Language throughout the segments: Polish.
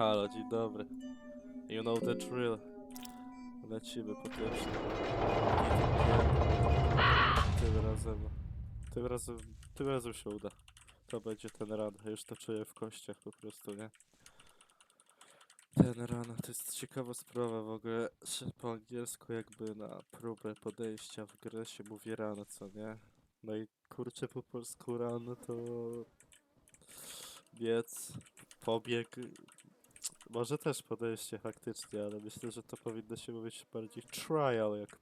Halo, dzień dobry. You know the drill. Lecimy po pierwsze. Tym razem. Tym razem. Tym razem się uda. To będzie ten ran. Już to czuję w kościach po prostu, nie? Ten ran to jest ciekawa sprawa w ogóle. Po angielsku jakby na próbę podejścia w grę się mówi rano, co nie? No i kurczę po polsku rano to biec, pobieg, może też podejście faktycznie, ale myślę, że to powinno się mówić bardziej trial, jak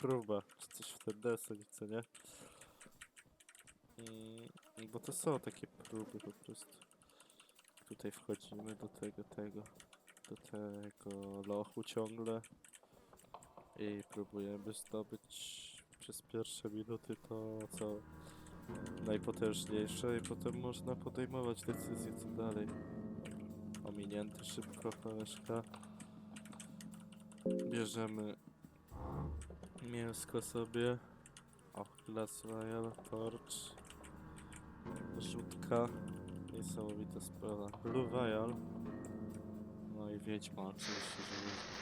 próba, czy coś w ten deseń, co nie? Mm, bo to są takie próby po prostu. Tutaj wchodzimy do tego, tego, do tego lochu ciągle i próbujemy zdobyć przez pierwsze minuty to, co najpotężniejsze i potem można podejmować decyzję, co dalej. Ominięty szybko koleżka. Bierzemy mięsko sobie. O, Glass Royal, Torch. Rzutka. Niesamowita sprawa. Blue Royal. No i Wiedźma oczywiście, że Wiedźma.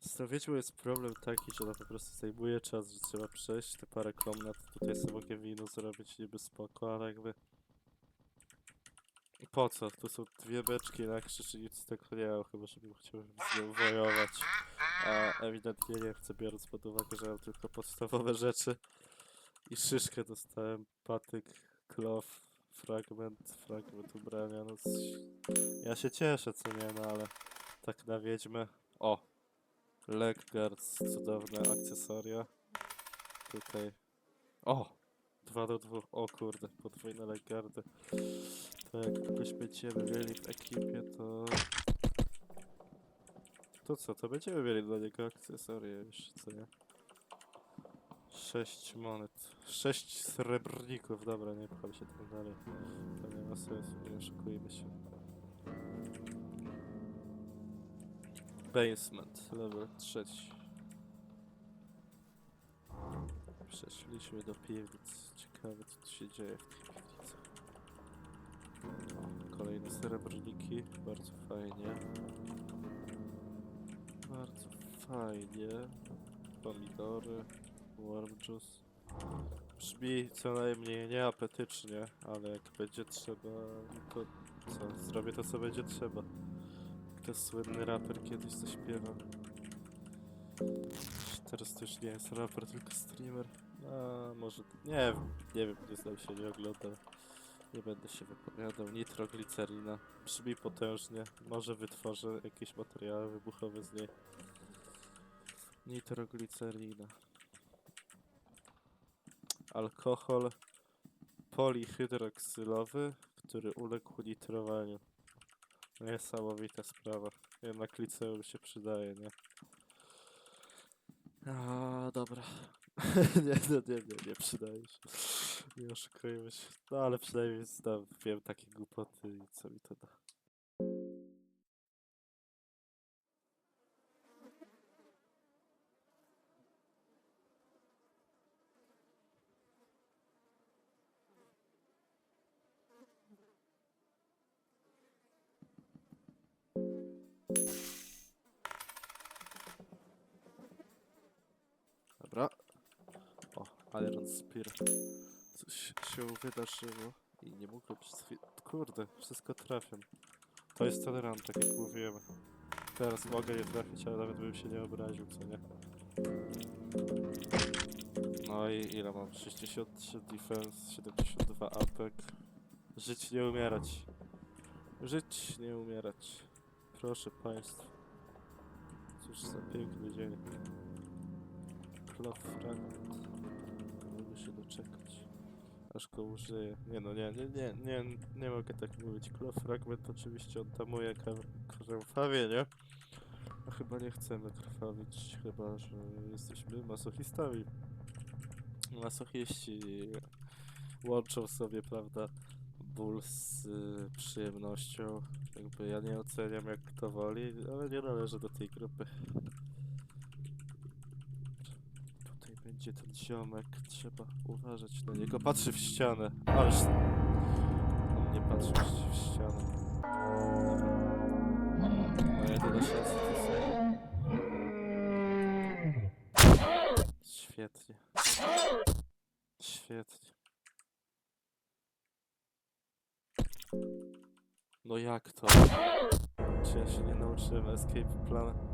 Z tą Wiedźmą jest problem taki, że ona po prostu zajmuje czas, że trzeba przejść te parę komnat. Tutaj sobie wino zrobić niby spoko, ale jakby... Po co? Tu są dwie beczki na krzyż i nic tego nie mam, chyba żebym chciał z nią wojować. A ewidentnie nie chcę, biorąc pod uwagę, że mam tylko podstawowe rzeczy. I szyszkę dostałem, patyk, klof, fragment, fragment ubrania, no... Ja się cieszę, co nie, no ale... Tak na wiedźmę... O! Legguards, cudowne akcesoria. Tutaj... O! 2 do 2, o kurde, podwójne leggardy. Jak kogoś będziemy mieli w ekipie, to... To co, to będziemy mieli dla niego akcesoria już, co nie? 6 monet. 6 srebrników, dobra, nie pcham się tam dalej. To nie ma sensu, nie oszukujmy się. Basement, level trzeci. Przeszliśmy do piwnic. Ciekawe co tu się dzieje w tych kolejne srebrniki, bardzo fajnie. Bardzo fajnie. Pomidory, warm juice. Brzmi co najmniej nieapetycznie, ale jak będzie trzeba, to co? Zrobię to co będzie trzeba. To słynny raper kiedyś zaśpiewał. Teraz to już nie jest raper, tylko streamer. A może. Nie wiem, nie wiem, nie znam się, nie oglądam. Nie będę się wypowiadał. Nitroglicerina. Brzmi potężnie. Może wytworzę jakieś materiały wybuchowe z niej. Nitroglicerina. Alkohol polihydroksylowy, który uległ nitrowaniu. Niesamowita sprawa. Jednak liceum się przydaje, nie? A, dobra. nie, no, nie, nie, nie przydaje się. Nie oszukujmy się. No ale przynajmniej znam, wiem takie głupoty i co mi to da. Dobra. O, Iron Spear. Coś się wydarzyło i nie mogłem przez chwilę... Kurde, wszystko trafiam. To jest run, tak jak mówiłem. Teraz mogę je trafić, ale nawet bym się nie obraził, co nie? No i ile mam? 63 defense, 72 attack. Żyć nie umierać. Żyć nie umierać. Proszę państwa. Cóż za piękny dzień. Klop fragment. Nie mogę się doczekać. Aż użyję. Nie no, nie, nie, nie, nie, nie mogę tak mówić. Klop fragment oczywiście odtamuje krw- krwawie, nie? A chyba nie chcemy krwawić, chyba że jesteśmy masochistami. Masochiści łączą sobie, prawda, ból z y, przyjemnością. Jakby ja nie oceniam jak kto woli, ale nie należę do tej grupy. gdzie ten ziomek? Trzeba uważać na niego. Patrzy w ścianę. Ależ... On nie patrzy w ścianę. No jedyna to. Świetnie. Świetnie. No jak to? Czy ja się nie nauczyłem escape plana?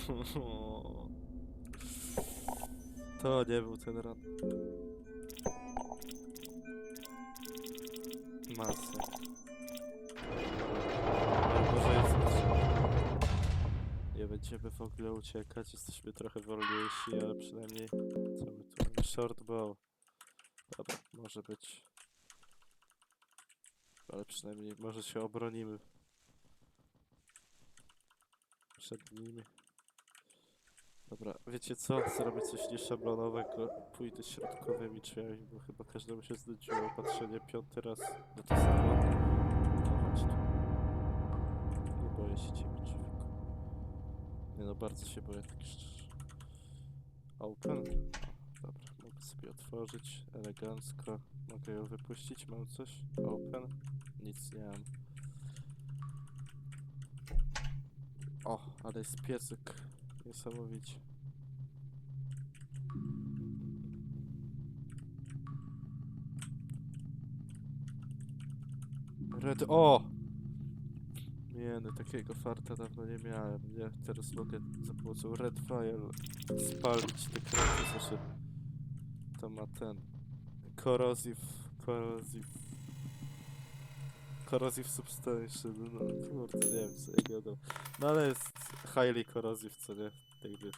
To nie był ten run. Jest Nie będziemy w ogóle uciekać, jesteśmy trochę wolniejsi, ale przynajmniej co my tu mamy? Short bow. Dobra, może być. Ale przynajmniej może się obronimy. Przed nimi. Dobra, wiecie co? Zrobię coś nieszablonowego. Pójdę środkowymi drzwiami, bo chyba każdemu się znudziło patrzenie piąty raz na to samo. No chodź tu. Nie boję się ciebie, człowieku. Nie no, bardzo się boję, tak szczerze. Open? Dobra, mogę sobie otworzyć elegancko. Mogę ją wypuścić, mam coś? Open? Nic nie mam. O, ale jest piecyk. Niesamowicie. Red... O! Nie, no takiego farta dawno nie miałem, nie? Teraz mogę za pomocą Red Fire spalić te kraty, znaczy... To ma ten... Corrosive... Corrosive... Corrosive Substantial, no kurde, nie wiem co ja gadam. No ale jest highly corrosive, co nie? Jakby...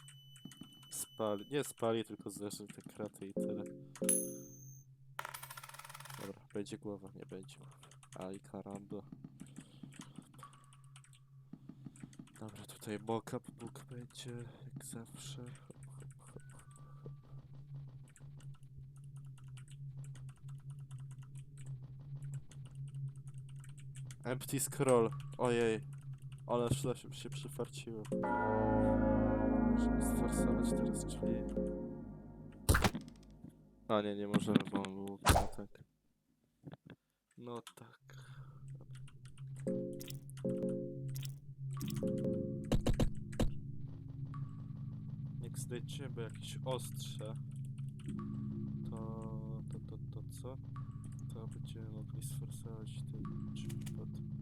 Spali... Nie spali, tylko zerzy te kraty i tyle. Dobra, będzie głowa, nie będzie głowy. Aj, karamba. Dobra, tutaj backup book będzie, jak zawsze. Empty scroll. Ojej. Ale źle się, przyfarciłem. Musimy sforsować teraz drzwi. A nie, nie możemy, bo on był no tak. No tak. Jak znajdziemy jakieś ostrze, to, to, to, to co? To będziemy mogli sforsować te drzwi pod...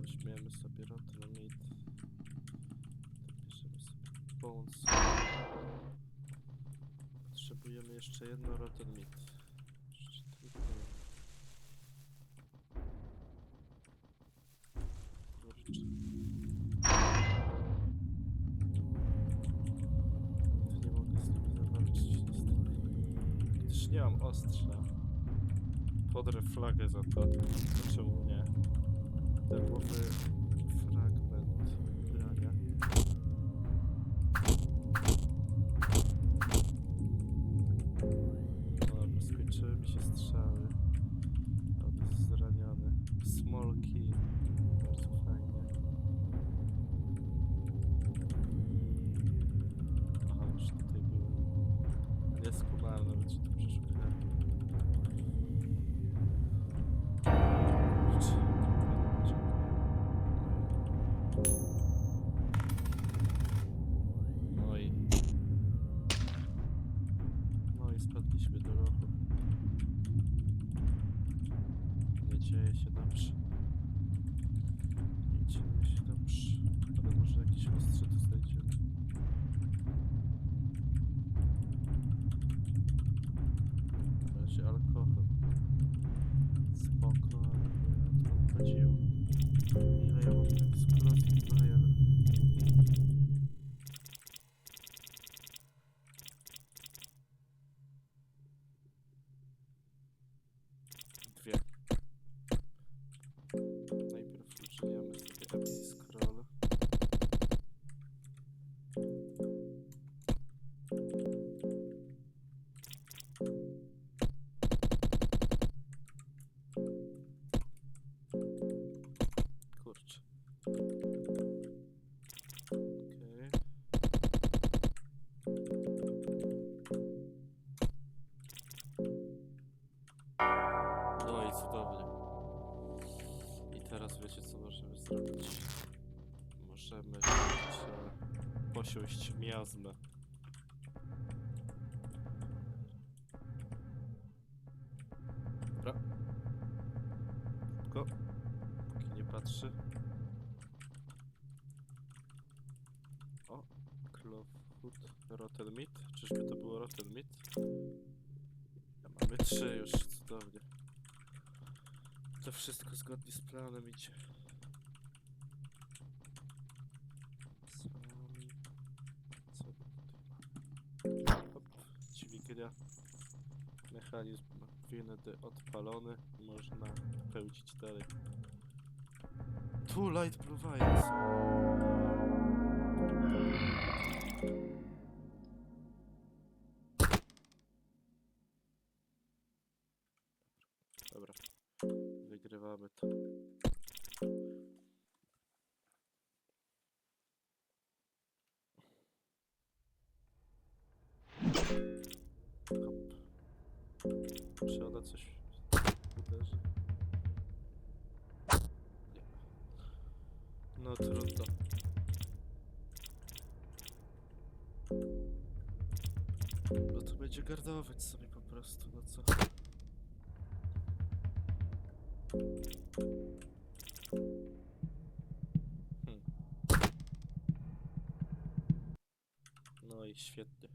Weźmiemy sobie meat, bierzemy sobie bones. Potrzebujemy jeszcze jedno. To nie mogę z mam ostrza. Podrę flagę za. To czemu nie? Miazmę. Dobra. Póki nie patrzy. O, Clawfoot, Rotten Meat. Czyżby to było Rotten Meat? Mamy trzy już, cudownie. To wszystko zgodnie z planem idzie. Mechanizm windy odpalony. Można pełdzić dalej. Tu light blue. Dobra. Wygrywamy to. Będzie gardować sobie po prostu, no co? Hmm. No i świetnie.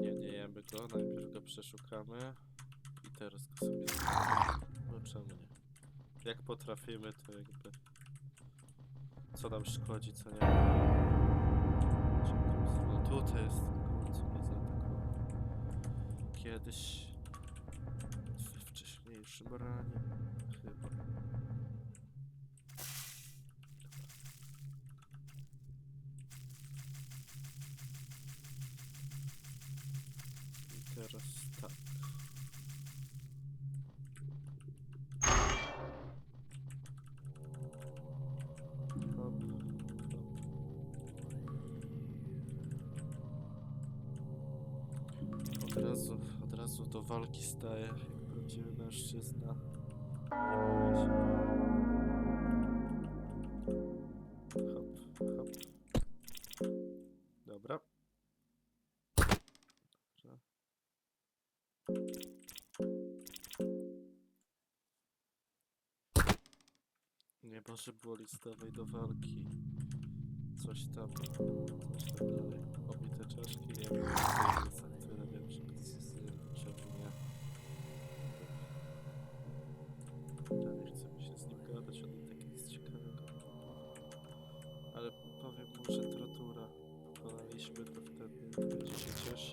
Nie, nie jemy go, najpierw go przeszukamy i teraz go sobie. No czemu nie? Jak potrafimy, to jakby... Co nam szkodzi, co nie? No tutaj jest tylko co mnie zaatakował. Kiedyś... We wcześniejszym ranie, chyba. I teraz Od razu, od razu do walki staje, jak prawdziwy mężczyzna. Nie boję się. Hop, hop. Dobra. Dobrze. Nie może było listowej do walki. Coś tam, coś tam dalej. Obite czaszki, nie wiem, co jest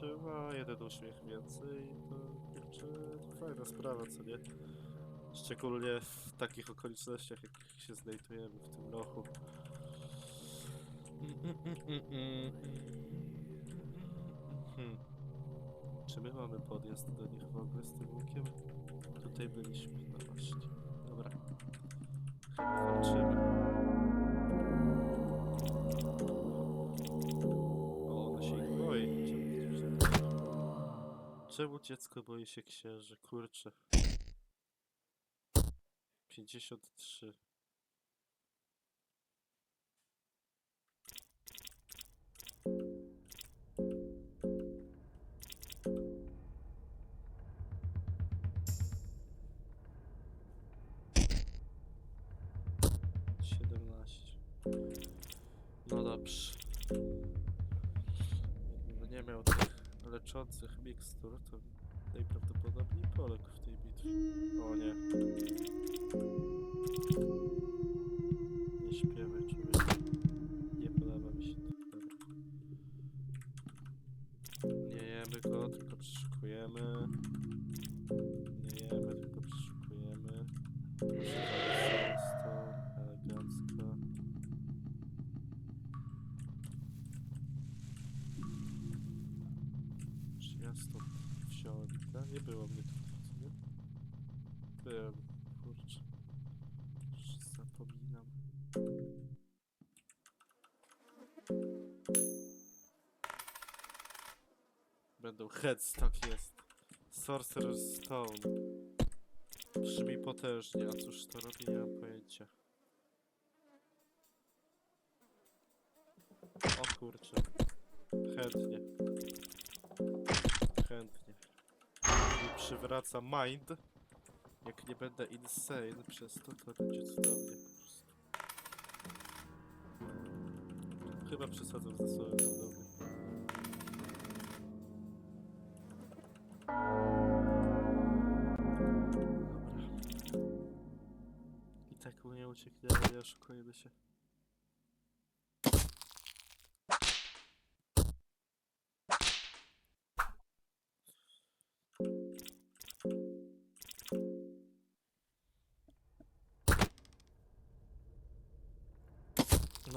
się cieszył, a jeden uśmiech więcej, to kurczę, fajna sprawa, co nie? Szczególnie w takich okolicznościach, jak się znajdujemy w tym lochu. Hmm. Czy my mamy podjazd do nich w ogóle z tym łukiem? Tutaj byliśmy, no właśnie. Dobra. Chyba walczymy. Czemu dziecko boi się księży? Kurczę. 53. leczących mikstur, to najprawdopodobniej poległ w tej bitwie. O. Nie ja stąd wziąłem? Nie było mnie co nie? Byłem, kurczę. Już zapominam. Będą headstock jest. Sorcerer's Stone. Brzmi potężnie, a cóż to robi, nie mam pojęcia. O kurczę. Chętnie. Chętnie. Mi przywraca mind. Jak nie będę insane przez to, to będzie cudownie po prostu. Chyba przesadzam ze słowem cudownie. Dobra. I tak mu nie uciekniemy, nie oszukujmy się.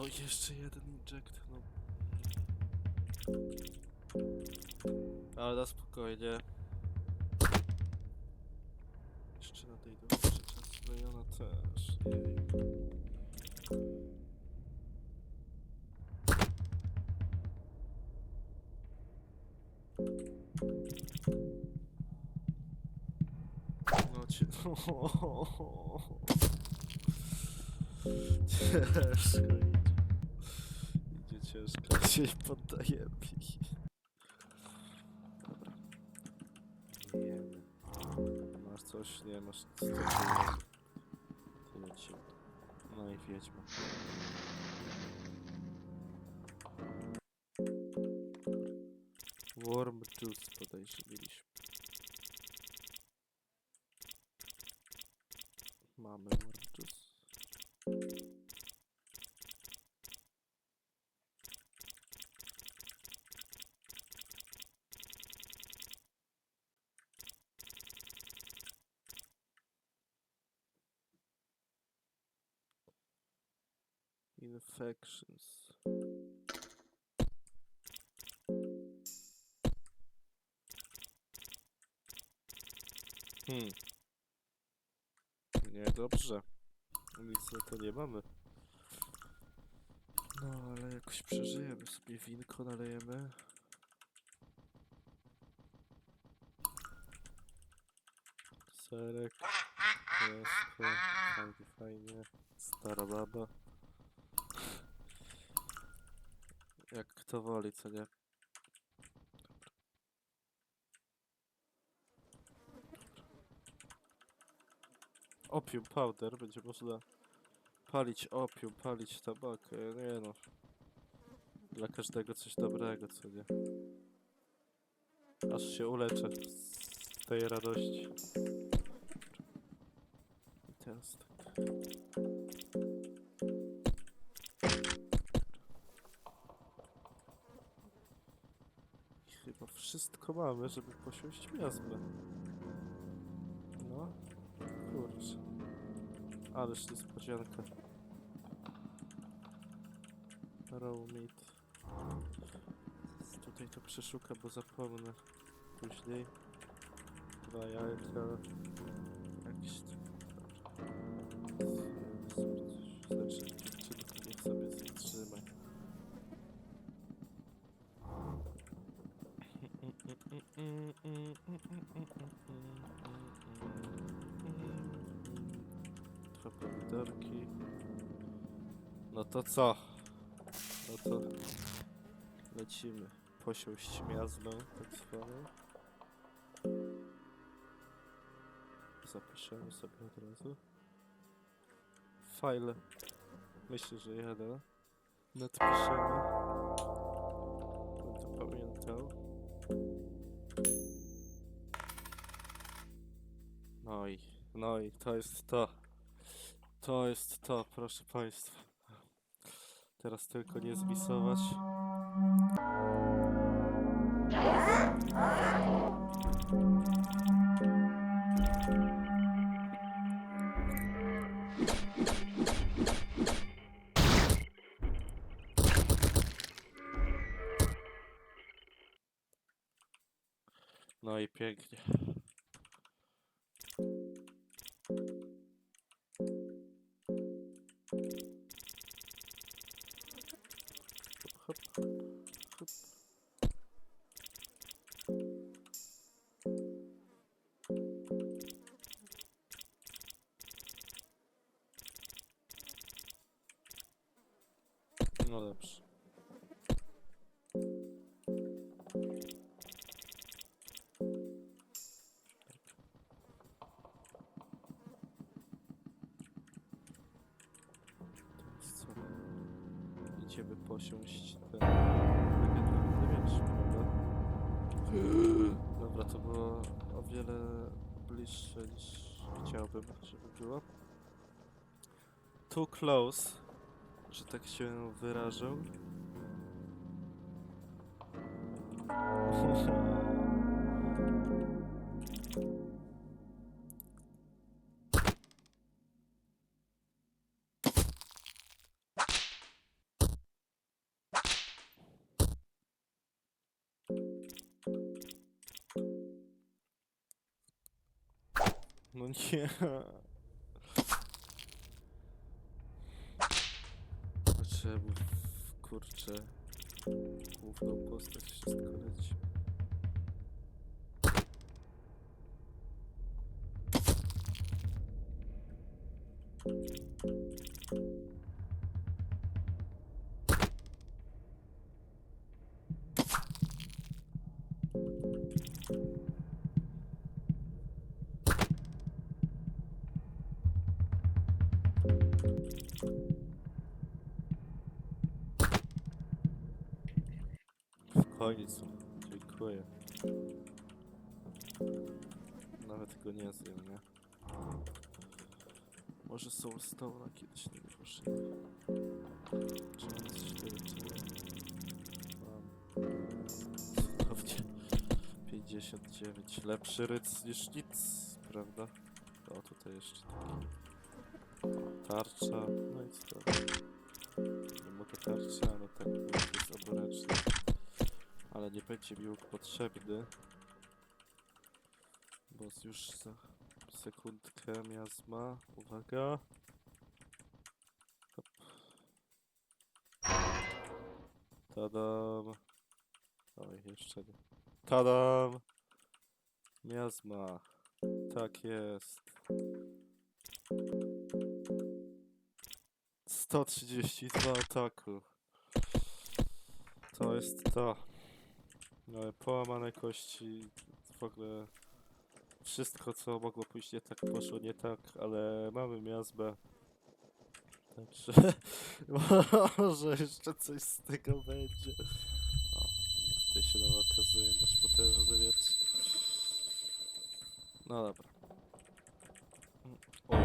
Jeszcze jeden inject, no. Ale na spokojnie. Jeszcze na tej dłuższy czas, no i ona też. No cię... Ciężko się nie poddajemy. Dobra. Masz coś? Nie, masz. To lecimy. No i wiedźma. Warm juice mieliśmy. Infections. Hmm. Niedobrze. Nic na to nie mamy. No, ale jakoś przeżyjemy sobie winko, nalejemy. Serek. Mięsko. Fajnie, fajnie. Stara baba. Jak kto woli, co nie? Opium powder, będzie można palić opium, palić tabakę, nie no. Dla każdego coś dobrego, co nie? Aż się uleczę z tej radości. I teraz tak. Wszystko mamy, żeby posiąść miazmę. No, kurczę. Ależ niespodzianka. Raw meat. Tutaj to przeszuka, bo zapomnę później. Dwa jajka. Jakiś to co? No to lecimy. Posiąść miazmę, tak zwaną. Zapiszemy sobie od razu. File. Myślę, że jeden. Nadpiszemy. Będę pamiętał. No i, no i to jest to. To jest to, proszę Państwa. Teraz tylko nie zwisować. No i pięknie. lepszy. Teraz co? Posiąść ten... legendarny miecz, prawda? Dobra, to było o wiele bliższe niż chciałbym, żeby było. Too close że tak się wyrażę. No nie. Czemu w- kurczę główną postać wszystko leci? Końcu. Dziękuję. Nawet go nie zjem, nie? Może Soul Stone'a kiedyś nie jest cztery, czy Mam. Cudownie. 59. Lepszy ryc niż nic, prawda? O, tutaj jeszcze taki. Tarcza. No i co? Nie mogę tarczy, ale tak jest oboręczny. Ale nie będzie mi potrzebny. Bo już za sekundkę miazma. Uwaga. Hop. Tadam. Oj, jeszcze nie. Tadam! Miazma. Tak jest. 132 ataku. To jest to. No, połamane kości, w ogóle wszystko co mogło pójść nie tak poszło nie tak, ale mamy miazbę. Także może jeszcze coś z tego będzie. O, tutaj się nam okazuje nasz potężny miecz. No dobra. Mm, Oj.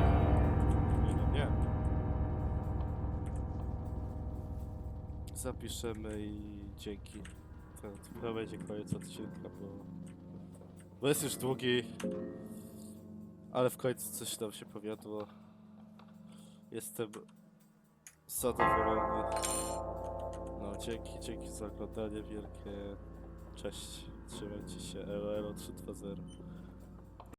Nie, no nie. Zapiszemy i dzięki. To, to będzie koniec odcinka, bo, bo jest już długi. Ale w końcu coś nam się powiodło. Jestem zadowolony. No, dzięki, dzięki za oglądanie wielkie. Cześć, trzymajcie się, elo 320.